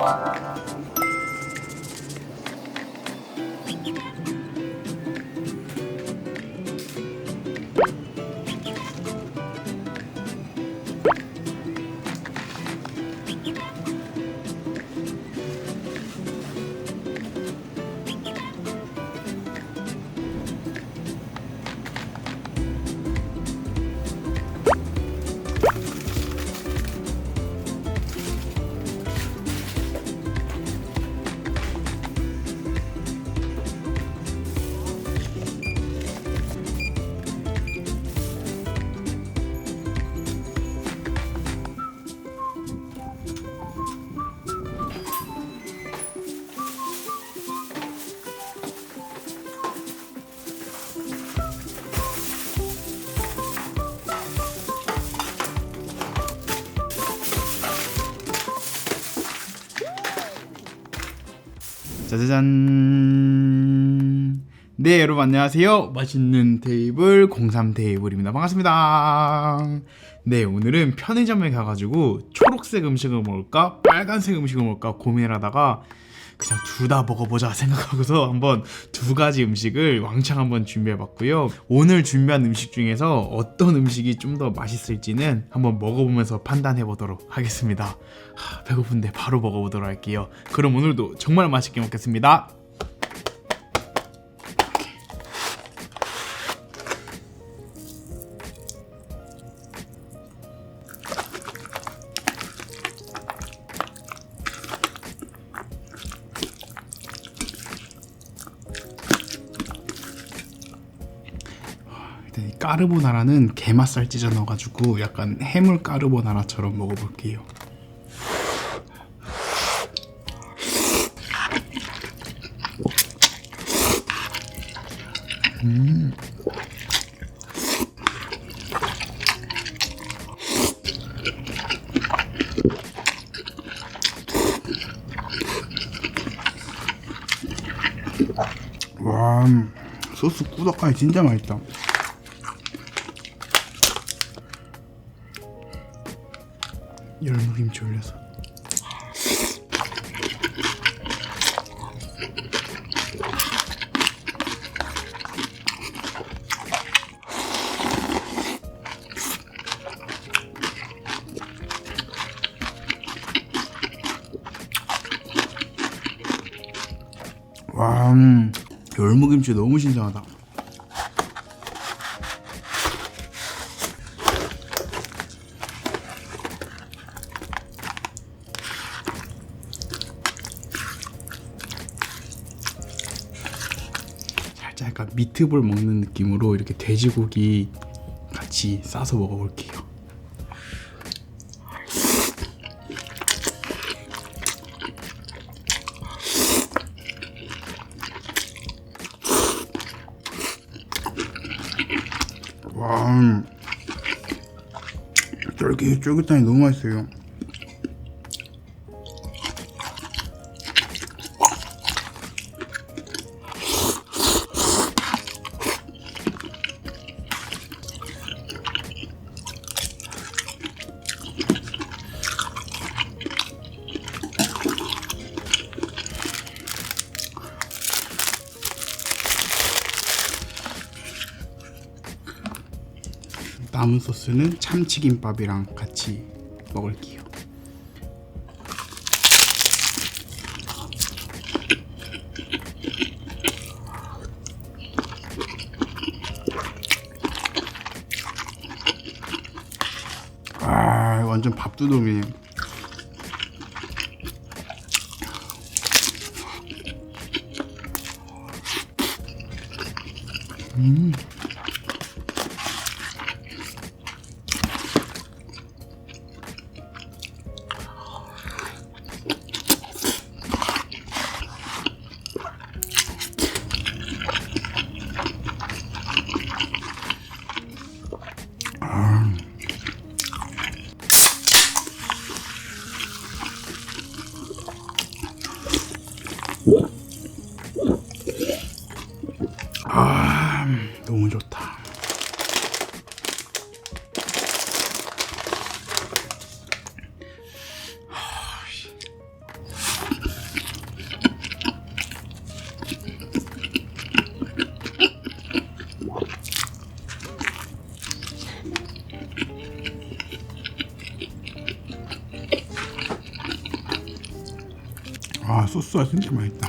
Bye. 짜자잔. 네, 여러분 안녕하세요. 맛있는 테이블 03 테이블입니다. 반갑습니다. 네, 오늘은 편의점에 가가지고 초록색 음식을 먹을까, 빨간색 음식을 먹을까 고민을 하다가 그냥 둘 다 먹어보자 생각하고서 한번 두 가지 음식을 왕창 한번 준비해봤고요. 오늘 준비한 음식 중에서 어떤 음식이 좀 더 맛있을지는 한번 먹어보면서 판단해보도록 하겠습니다. 하, 배고픈데 바로 먹어보도록 할게요. 그럼 오늘도 정말 맛있게 먹겠습니다. 까르보나라는 게맛살 찢어 넣어가지고 약간 해물 까르보나라처럼 먹어볼게요. 와 소스 꾸덕하니 진짜 맛있다. 열무김치 올려서. 와 음, 열무김치 너무 신선하다 미트볼 먹는 느낌으로 이렇게 돼지고기 같이 싸서 먹어볼게요. 와, 음. 쫄깃쫄깃하니 너무 맛있어요. 남은 소스는 참치김밥이랑 같이 먹을게요. 아, 완전 밥두덩이에요. 소스가 진짜 맛있다.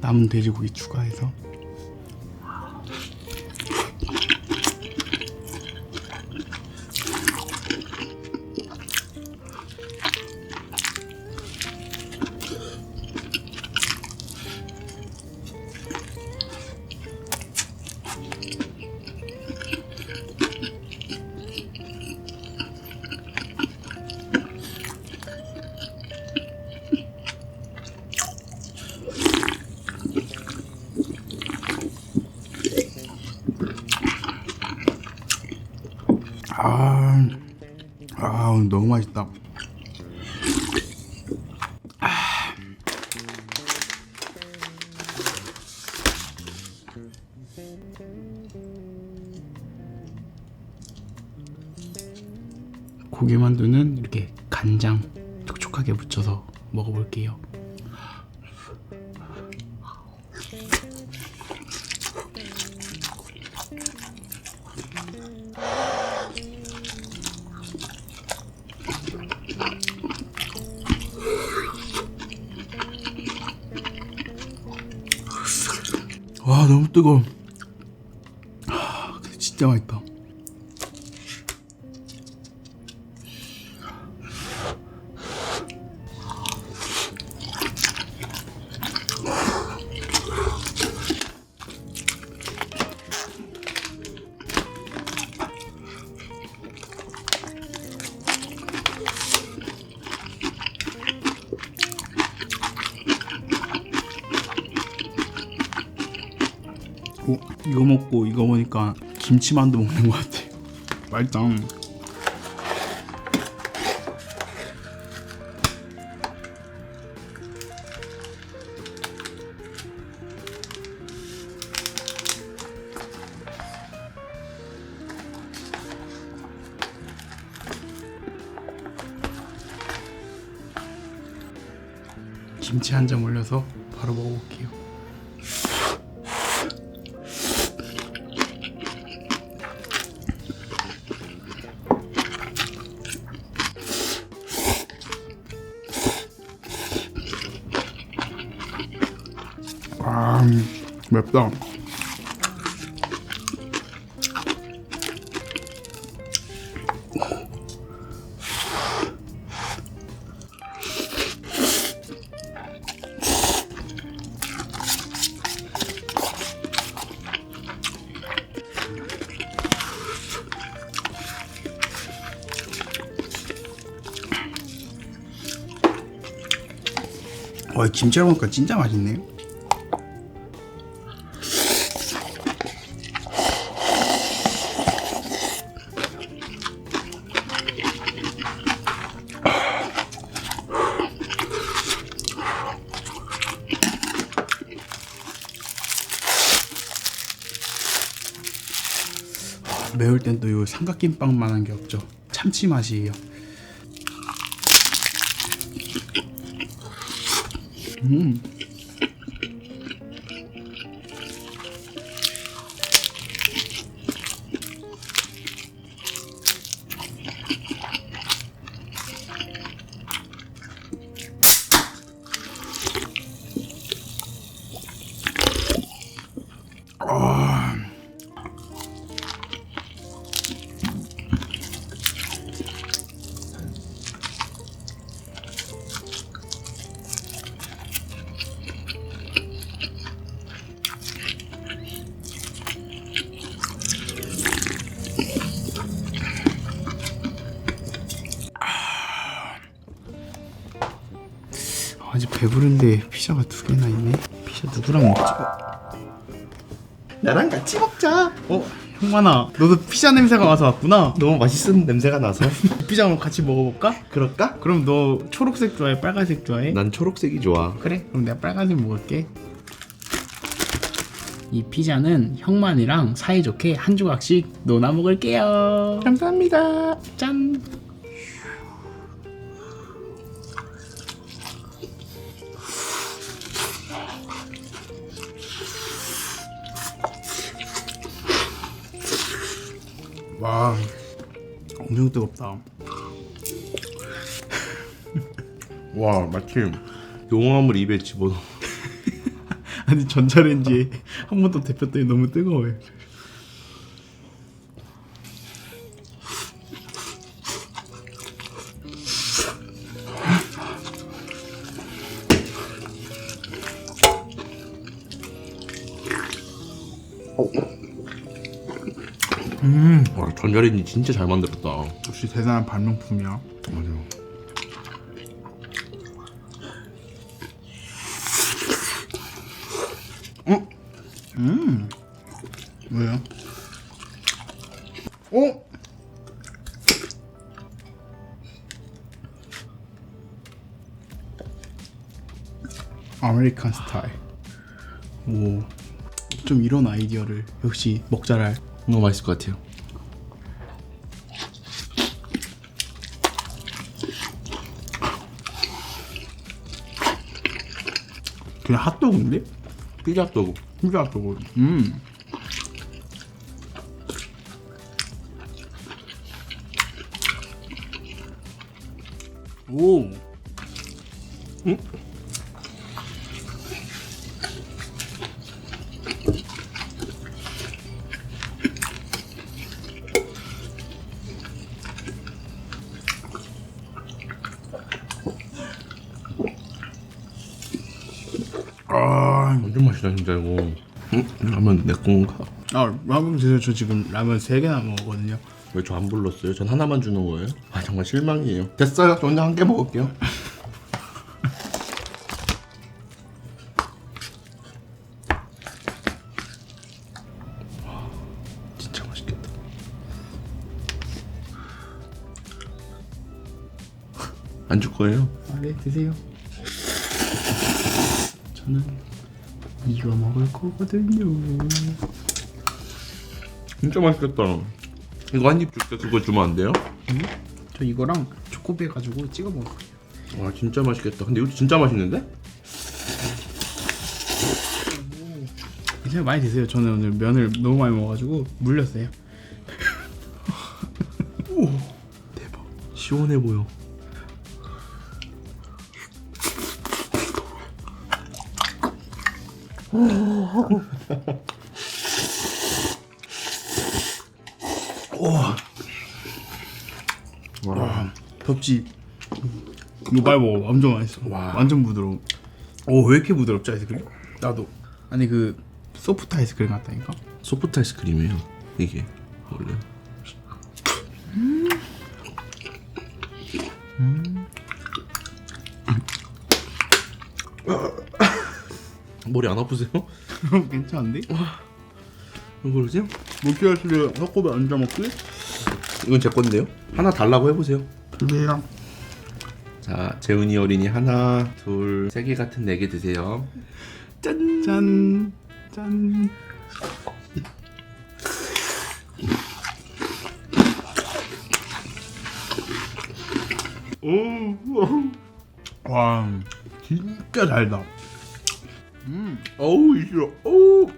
남은 돼지고기 추가해서 아, 아 너무 맛있다. 고기 만두는 이렇게 간장 촉촉하게 묻혀서 먹어볼게요. 너무 뜨거워. 아, 근데 진짜 맛있다. 이거 먹고 이거 보니까 김치만두 먹는 것 같아요. 맛있다. 김치 한 점 올려서 바로 먹어볼게요. 맵다. 와 김치랑 먹으니까 진짜 맛있네요. 매울 땐또요 삼각김밥만한 게 없죠. 참치 맛이에요. 음. 배부른데 피자가 두 개나 있네. 피자 누구랑 먹지? 나랑 같이 먹자. 어, 형만아, 너도 피자 냄새가 와서 왔구나. 너무 맛있는 냄새가 나서. 피자 한번 같이 먹어볼까? 그럴까? 그럼 너 초록색 좋아해? 빨간색 좋아해? 난 초록색이 좋아. 그래, 그럼 내가 빨간색 먹을게. 이 피자는 형만이랑 사이좋게 한 조각씩 놓아 먹을게요. 감사합니다. 짠. 와, 엄청 뜨겁다. 와 마치 용암을 입에 집어넣어. 아니 전자레인지에 한번 더 데폈더니 너무 뜨거워요. 와 전자레인지 진짜 잘 만들었다. 역시 대단한 발명품이야. 맞아. 왜요? 어? 아메리칸 스타일. 오. 좀 이런 아이디어를 역시 먹자랄. 너무 맛있을 것 같아요. 그냥 핫도그인데? 피자 떡. 진짜 핫도그. 음. 오. 응? 맛있다 진짜 이거. 응? 라면 내 건가? 아 라면 드세요. 저 지금 라면 세 개나 먹었거든요. 왜 저 안 불렀어요? 전 하나만 주는 거예요? 아 정말 실망이에요. 됐어요. 저 혼자 한 개 먹을게요. 와, 진짜 맛있겠다. 안 줄 거예요? 아, 네 드세요. 저는 이거 먹을 거거든요. 진짜 맛있겠다. 이거 한 입 줄게 그거 주면 안 돼요? 저 이거랑 초코비 가지고 찍어 먹을 거예요. 와 진짜 맛있겠다. 근데 이거 진짜 맛있는데? 괜찮아요. 많이 드세요. 저는 오늘 면을 너무 많이 먹어가지고 물렸어요. 대박. 시원해 보여. 와. 덥지? 이거 빨리 먹어. 완전 맛있어. 와. 완전 부드러워. 오, 왜 이렇게 부드럽지 아이스크림? 나도. 아니 그 소프트 아이스크림 같다니까? 소프트 아이스크림이에요. 이게 원래. 머리 안 아프세요? 괜찮은데? 왜? 먹기 하실래요? 섞어도 앉아 먹기? 이건 제 건데요. 하나 달라고 해보세요. 주세요. 자, 재훈이 어린이 하나, 둘, 세 개 같은 네 개 드세요. 짠. 짠. 짠. 오, 와, 진짜 달다. 음, 어우 이 싫어. 어우,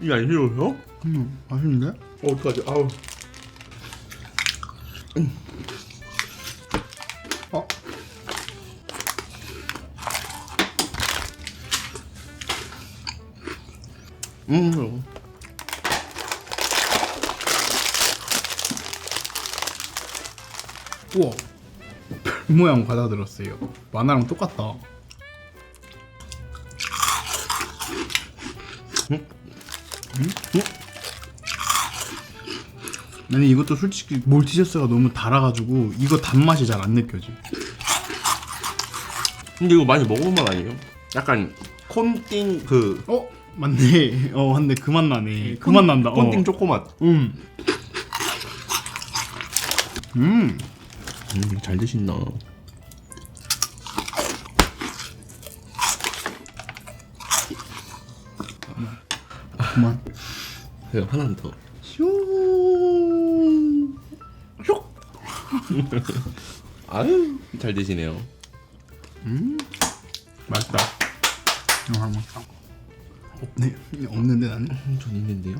이게 안 싫어요? 음, 맛있는데? 어, 어떡하지? 아우. 어? 음. 우와. 별 모양 과자 들었어요. 만화랑 똑같다. 음? 아니 이것도 솔직히 몰티셔스가 너무 달아가지고 이거 단맛이 잘 안 느껴져. 근데 이거 많이 먹어본 맛 아니에요? 약간 콘띵 그 어 맞네. 어 근데 그만 나네. 그만 난다. 어. 콘띵 초코맛. 음. 음. 음, 잘 드신다. 그만. 그래 하나 더. 슈. 슉. 아유 잘 드시네요. 맛있다. 어, 한번. 없네. 없는데 나는. 음, 전 있는데요.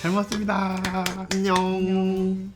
잘 먹었습니다. 안녕.